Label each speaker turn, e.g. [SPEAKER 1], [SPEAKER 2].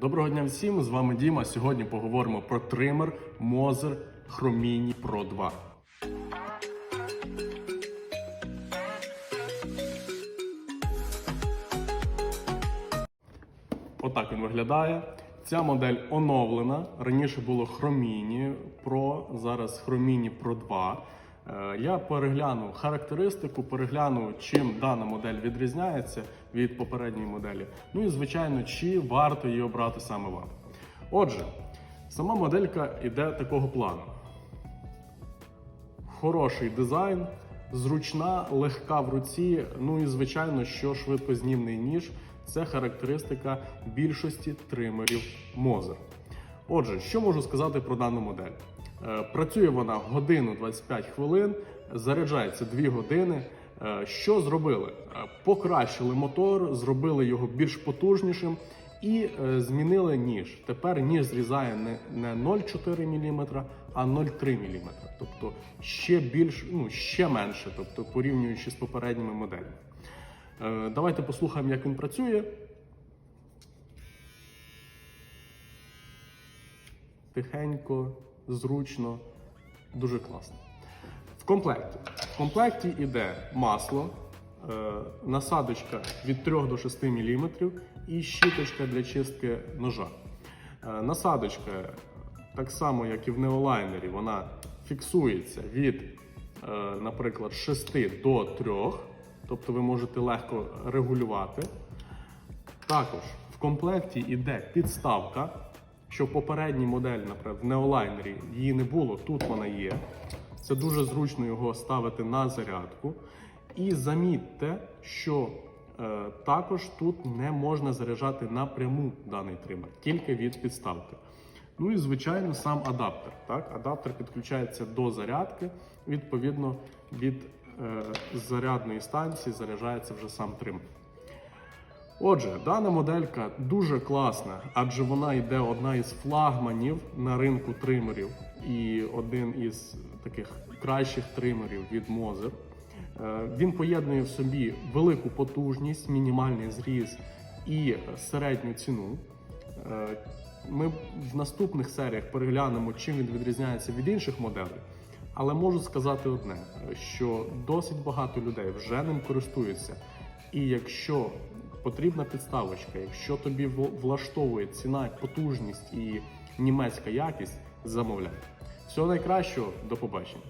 [SPEAKER 1] Доброго дня всім! З вами Діма. Сьогодні поговоримо про тример Moser Chromini Pro 2. Отак він виглядає. Ця модель оновлена. Раніше було Chromini Pro, зараз Chromini Pro 2. Е, Я переглянув характеристику, переглянув, чим дана модель відрізняється від попередньої моделі. Ну і звичайно, чи варто її обрати саме вам. Отже, сама моделька йде такого плану. Хороший дизайн, зручна, легка в руці. Ну і звичайно, що швидкознімний ніж це характеристика більшості тримерів Moser. Отже, що можу сказати про дану модель? Е, Працює вона годину 25 хвилин, заряджається 2 години. Е, Що зробили? Е, Покращили мотор, зробили його більш потужнішим і змінили ніж. Тепер ніж зрізає не, не 0,4 мм, а 0,3 мм. Тобто ще більш, ну ще менше, тобто порівнюючи з попередніми моделями. Давайте послухаємо, як він працює. Тихенько, зручно, дуже класно. В комплекті. В комплекті йде масло, е, насадочка від 3 до 6 мм і щіточка для чистки ножа. Е, Насадочка, так само як і в неолайнері, вона фіксується від, е, наприклад, 6 до 3, тобто ви можете легко регулювати. Також в комплекті йде підставка, що в попередній моделі, наприклад, в неолайнері її не було, тут вона є. Це дуже зручно його ставити на зарядку. І замітьте, що е, також тут не можна заряджати напряму даний тример, тільки від підставки. Ну і звичайно сам адаптер. Так? Адаптер підключається до зарядки, відповідно від е, зарядної станції заряджається вже сам тример. Отже, дана моделька дуже класна, адже вона йде одна із флагманів на ринку тримерів і один із таких кращих тримерів від Moser. Е, Він поєднує в собі велику потужність, мінімальний зріз і середню ціну. Е, Ми в наступних серіях переглянемо, чим він відрізняється від інших моделей. Але можу сказати одне: що досить багато людей вже ним користуються. І якщо потрібна підставочка, якщо тобі влаштовує ціна, потужність і німецька якість, замовляй. Всього найкращого, до побачення.